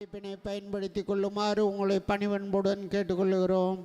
வாய்ப்பினை பயன்படுத்திக் கொள்ளுமாறு உங்களை பணிவன்புடன் கேட்டுக்கொள்கிறோம்.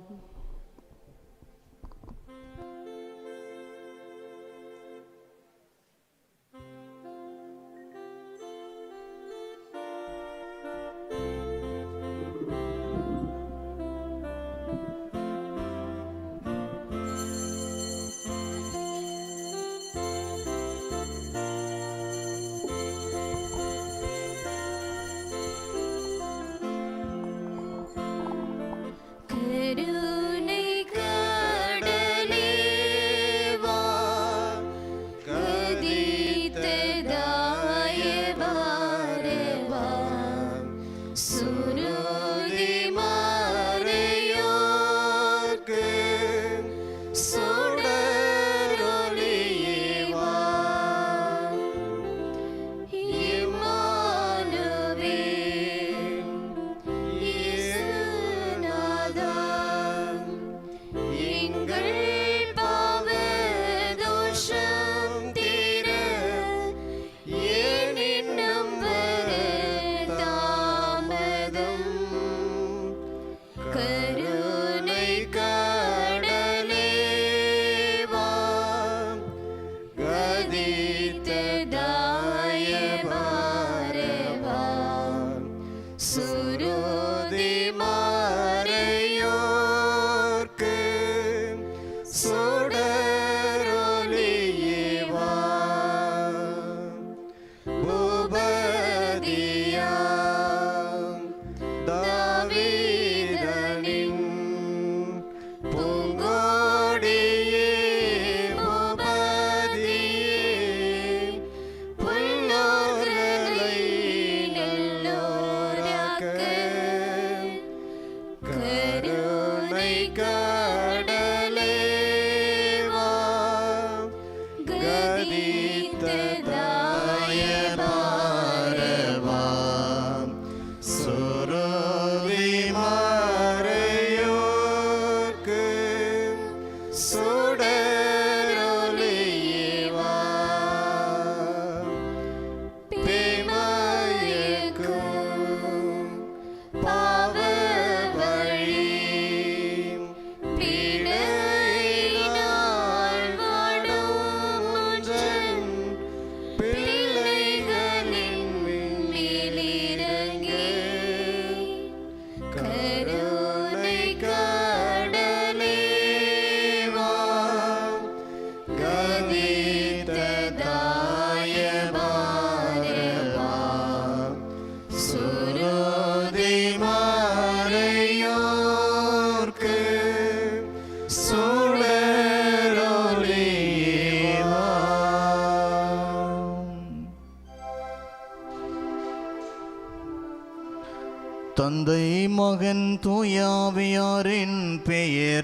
மகன் தூயாவியாரின் பெயராலே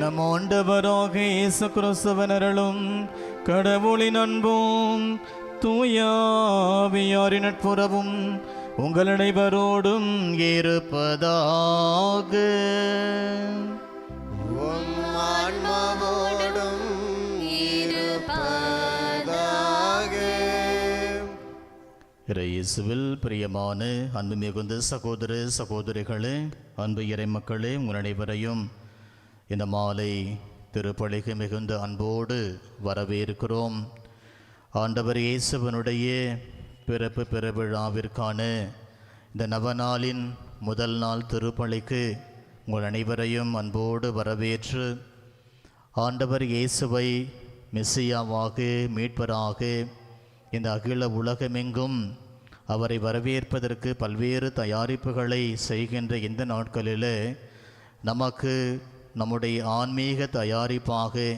நம் ஆண்டவராக இயேசு கிறிஸ்தவனர்களும் கடவுளின் அன்பும் தூயாவியாரின் நட்புறவும் உங்கள் அனைவரோடும் இருப்பதாக. இயேசுவில் பிரியமான அன்பு மிகுந்த சகோதர சகோதரிகளே அன்பு இறைமக்களே உங்கள் அனைவரையும் இந்த மாலை திருப்பலிக்கு மிகுந்த அன்போடு வரவேற்கிறோம். ஆண்டவர் இயேசுவனுடைய பிறப்பு பெருவிழாவிற்கான இந்த நவநாளின் முதல் நாள் திருப்பலிக்கு உங்கள் அனைவரையும் அன்போடு வரவேற்று ஆண்டவர் இயேசுவை மெஸ்ஸியாவாக மீட்பராக இந்த அகில உலகமெங்கும் அவரை வரவேற்பதற்கு பல்வேறு தயாரிப்புகளை செய்கின்ற இந்த நாட்களில் நமக்கு நம்முடைய ஆன்மீக தயாரிப்பாக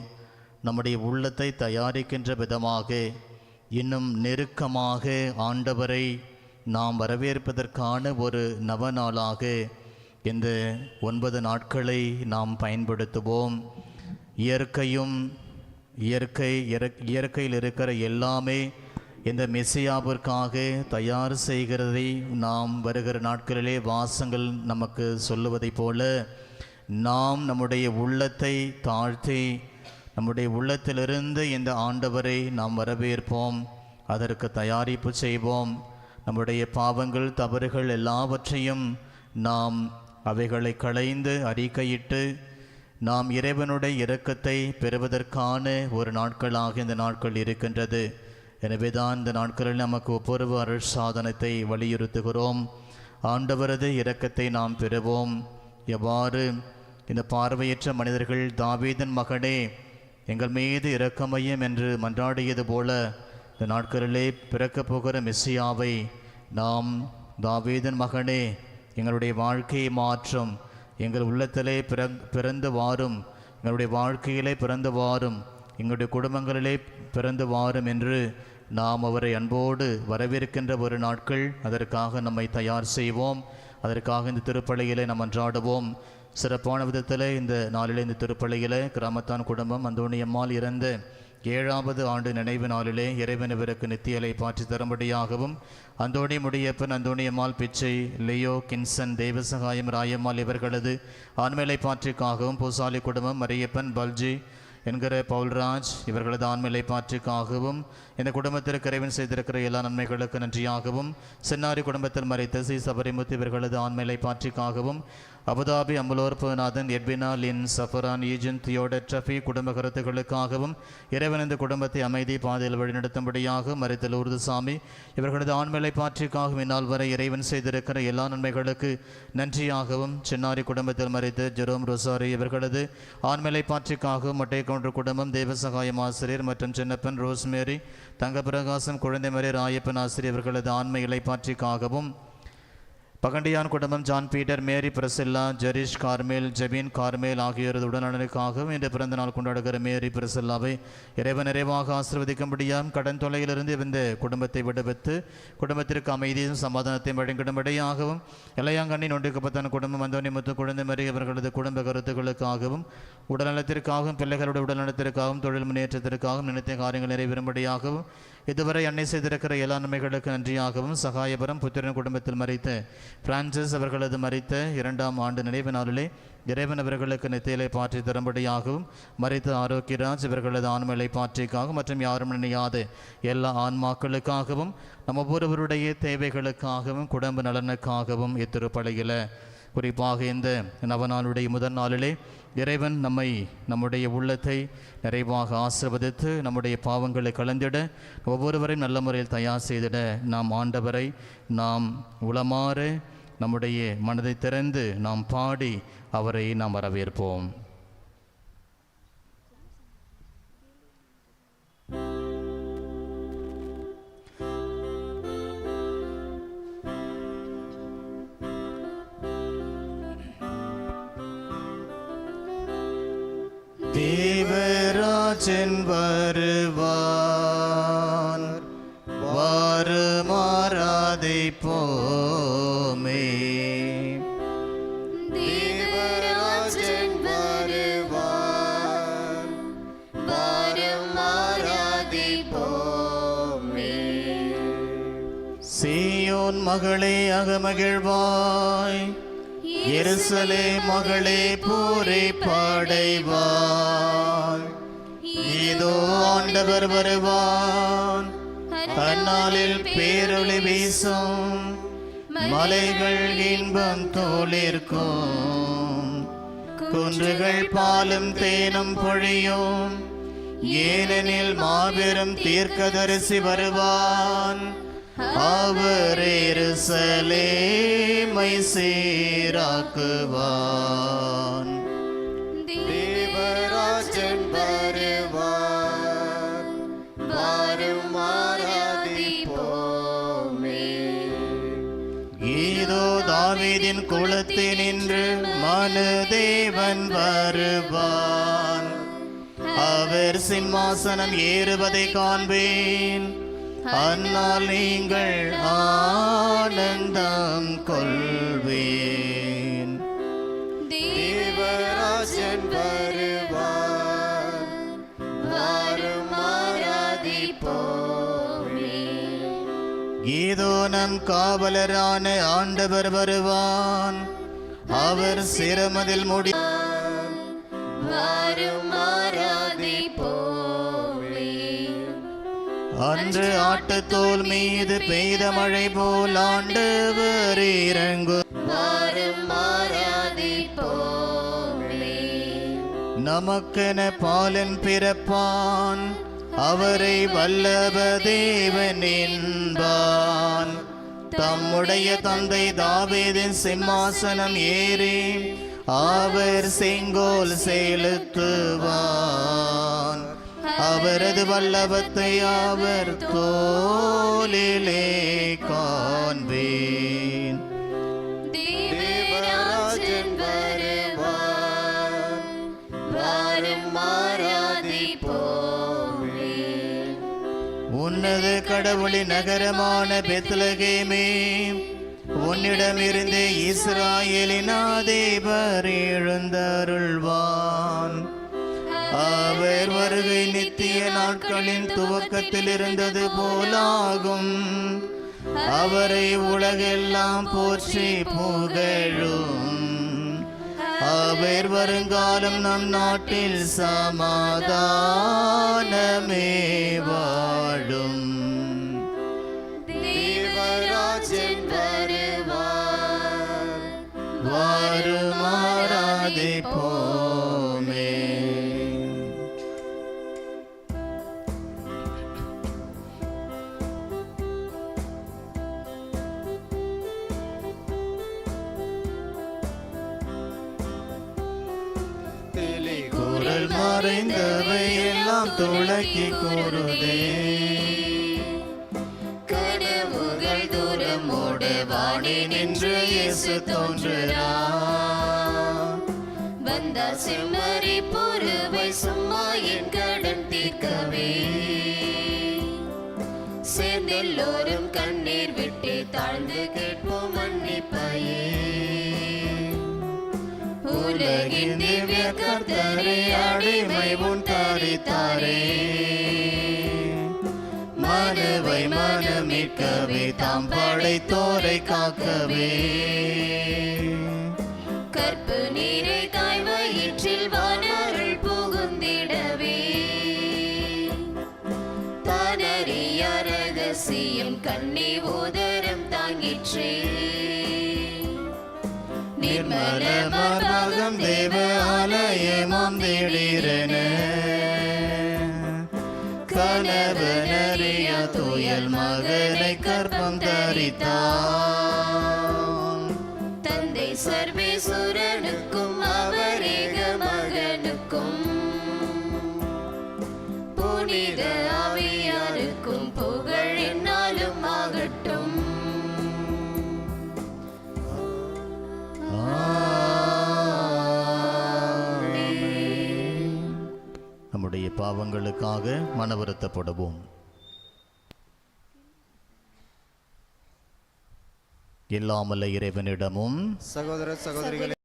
நம்முடைய உள்ளத்தை தயாரிக்கின்ற விதமாக இன்னும் நெருக்கமாக ஆண்டவரை நாம் வரவேற்பதற்கான ஒரு நவநாளாக இந்த ஒன்பது நாட்களை நாம் பயன்படுத்துவோம். இயற்கையும் இயற்கை இயற்கையில் இருக்கிற எல்லாமே இந்த மெஸ்ஸியாவிற்காக தயார் செய்கிறதை நாம் வருகிற நாட்களிலே வாசங்கள் நமக்கு சொல்லுவதைப் போல நாம் நம்முடைய உள்ளத்தை தாழ்த்தி நம்முடைய உள்ளத்திலிருந்து இந்த ஆண்டவரை நாம் வரவேற்போம் அதற்கு தயாரிப்பு செய்வோம். நம்முடைய பாவங்கள் தவறுகள் எல்லாவற்றையும் நாம் அவைகளை களைந்து அறிக்கையிட்டு நாம் இறைவனுடைய இரக்கத்தை பெறுவதற்கான ஒரு நாட்களாக இந்த நாட்கள் இருக்கின்றது. எனவே தான் இந்த நாட்களில் நமக்கு ஒவ்வொரு அருள் சாதனத்தை வலியுறுத்துகிறோம். ஆண்டவரது இரக்கத்தை நாம் பெறுவோம். எவ்வாறு? இந்த பார்வையற்ற மனிதர்கள் தாவீதன் மகனே எங்கள் மீது இரக்கமையும் என்று மன்றாடியது போல இந்த நாட்களிலே பிறக்கப் போகிற மெஸ்ஸியாவை நாம் தாவீதன் மகனே எங்களுடைய வாழ்க்கையை மாற்றும். எங்கள் உள்ளத்திலே பிற பிறந்து வாரும். எங்களுடைய வாழ்க்கையிலே பிறந்து வாரும். எங்களுடைய குடும்பங்களிலே பிறந்து வாரும் என்று நாம் அவரை அன்போடு வரவிருக்கின்ற ஒரு நாட்கள். அதற்காக நம்மை தயார் செய்வோம். அதற்காக இந்த திருப்பலியிலே நாம் அன்றாடுவோம். சிறப்பான விதத்தில் இந்த நாளிலே இந்த திருப்பலியிலே கிராமத்தான் குடும்பம் அந்தோணியம்மாள் இறந்த ஏழாவது ஆண்டு நினைவு நாளிலே இறைவன் இவருக்கு நித்தியலை பாற்றி தரும்படியாகவும் அந்தோணி முடியப்பன் அந்தோணியம்மாள் பிச்சை லியோ கின்சன் தேவசகாயம் ராயம்மாள் இவர்களது ஆண்மைலை பாற்றிக்காகவும் பூசாலி குடும்பம் மரியப்பன் பல்ஜி என்கிற பவுல்ராஜ் இவர்களது ஆண்மையிலை பாற்றிக்காகவும் இந்த குடும்பத்திற்கு இறைவன் செய்திருக்கிற எல்லா நன்மைகளுக்கு நன்றியாகவும் சென்னாரி குடும்பத்தில் மறைத்த சி சபரிமுத்து இவர்களது ஆண்மையிலை பாற்றிக்காகவும் அபுதாபி அம்பலோர்பநாதன் எட்வினா லின் சஃபரான் ஈஜன் தியோட ட்ரஃபி குடும்ப கருத்துக்களுக்காகவும் இறைவன் இந்த குடும்பத்தை அமைதி பாதையில் வழிநடத்தும்படியாக மறைத்தல் உருதுசாமி இவர்களது ஆண்மலை பாற்றிக்காகவும் இந்நாள் வரை இறைவன் செய்திருக்கிற எல்லா நன்மைகளுக்கு நன்றியாகவும் சின்னாரி குடும்பத்தில் மறைத்த ஜெரோம் ரொசாரி இவர்களது ஆண்மலை பாற்றிக்காகவும் மட்டை குடும்பம் தேவசகாயம் ஆசிரியர் மற்றும் சின்னப்பன் ரோஸ்மேரி தங்கப்பிரகாசம் குழந்தைமறை ராயப்பன் ஆசிரியர் இவர்களது ஆண்மை இலைப்பாற்றிக்காகவும் பகண்டியான் குடும்பம் John Peter Mary Priscilla Jerish Carmel Jebin Carmel ஆகியோரது உடல்நலனுக்காகவும் இன்று பிறந்த நாள் கொண்டாடுகிற மேரி பிரசில்லாவை இறைவன் நிறைவாக ஆசிர்வதிக்கும்படியாம் கடன் தொலையிலிருந்து இந்த குடும்பத்தை விடுவித்து குடும்பத்திற்கு அமைதியும் சமாதானத்தையும் வழங்கிடும்படியாகவும் இளையாங்கண்ணின் ஒன்றிக்கப்பட்டான குடும்பம் அந்தோனி முத்து குழந்தை மறி அவர்களது குடும்ப கருத்துக்களுக்காகவும் உடல்நலத்திற்காகவும் பிள்ளைகளுடைய உடல்நலத்திற்காகவும் தொழில் முன்னேற்றத்திற்காகவும் நினைத்த காரியங்கள் நிறைவேறும்படியாகவும் இதுவரை அன்னை செய்திருக்கிற எல்லா நன்மைகளுக்கு நன்றியாகவும் சகாயபுரம் புத்திரன் குடும்பத்தில் மறைத்த பிரான்சிஸ் அவர்களது மறைத்த இரண்டாம் ஆண்டு நினைவு நாளிலே இறைவன் அவர்களுக்கு நெத்தியலை பாற்றி தரும்படியாகவும் மறைத்த ஆரோக்கியராஜ் இவர்களது ஆன்மலை பாற்றிக்காக மற்றும் யாரும் நினையாத எல்லா ஆன்மாக்களுக்காகவும் நம்ம ஒவ்வொருவருடைய தேவைகளுக்காகவும் குடும்ப நலனுக்காகவும் இத்திருப்பலையில் குறிப்பாக இந்த நவநாளுடைய முதல் நாளிலே இறைவன் நம்மை நம்முடைய உள்ளத்தை நிறைவாக ஆசிர்வதித்து நம்முடைய பாவங்களை கலந்திட ஒவ்வொருவரையும் நல்ல முறையில் தயார் செய்திட நாம் ஆண்டவரை நாம் உளமாற நம்முடைய மனதை திறந்து நாம் பாடி அவரை நாம் வரவேற்போம். தேவராஜன் வருவான். வாருமாறாதை போமே. தேவராஜன் வருவார் வாரும் மாறாதே போமே. சீயோன் மகளே அகமகிழ்வாய். எருசலே மகளே பூரை பாடைவாய். ஏதோ ஆண்டவர் வருவான். தன்னாளில் பேரொளி வீசும். மலைகள் இன்பம் தோளிர்க்கும் குன்றுகள் பாலும் தேனும் பொழியும். ஏனெனில் மாபெரும் தீர்க்கதரிசி வருவான். அவர் எருசலேமை சீராக்குவான். தேவராஜன் வருவார். வாரும் இதோ தாவீதின் குலத்தினின்று மனுதேவன் வருவான். அவர் சிம்மாசனம் ஏறுவதை காண்பேன். அன்னால் நீங்கள் ஆனந்தம் கொள்வேன். தேவராஜன் வருவார் வாரும் நம் காவலரான ஆண்டவர் வருவான். அவர் சிரமதில் முடி அன்று ஆட்டுத்தோல் மீது பெய்த மழை போல் ஆண்டவர் இறங்கு நமக்கென பாலன் பிறப்பான் அவரை வல்லப தேவன் என்பான். தம்முடைய தந்தை தாவீதின் சிம்மாசனம் ஏறி அவர் செங்கோல் செலுத்துவான். அவரது வல்லபத்தை அவர் தோலிலே காண்பேன். தேவராஜன் வருவார் வாரும் உன்னத கடவுளின் நகரமான பெத்லகேமே உன்னிடமிருந்தே இஸ்ராயேலின் ஆதேவர் எழுந்தருள்வான். அவர் வருகை நித்திய நாட்களின் துவக்கத்தில் இருந்தது போலாகும். அவரை உலகெல்லாம் போற்றி புகழும். அவர் வருங்காலம் நம் நாட்டில் சமாதானமே வாழும். தேவராஜன் வருவார். வாருமாறாதே மறைந்தவை எல்லாம் துளக்கி கூறுதே. கனவுகள் தூரம் ஓட வாடி நின்று இயேசு தோன்றுகிறார் வந்த செம்மறி பொறுவை சும்மா என் கடன் தீர்க்கவே. சேர்ந்தெல்லோரும் கண்ணீர் விட்டு தாழ்ந்து கேட்போம் மன்னிப்பையே. உலகின் திவ்ய கர்த்தரே அடிமை உன் தாரித்தாரே. மனுவை மனமிக்கவே தாம் படைத்தோரை காக்கவே. கற்பு நீரை தாய் வயிற்றில் வானருள் புகுந்திடவே. தனறிய ரகசியம் கண்ணி உதரம் தாங்கிற்றே. நிர்மல மார்பகம் தேவ ஆலயமாம் திடீரென. கணவனறிய துயல் மகனை கற்பம் தரித்தான் நம்முடைய பாவங்களுக்காக மனவருத்தப்படுவோம். இல்லாமல்ல இறைவனிடமும் சகோதர சகோதரிகளை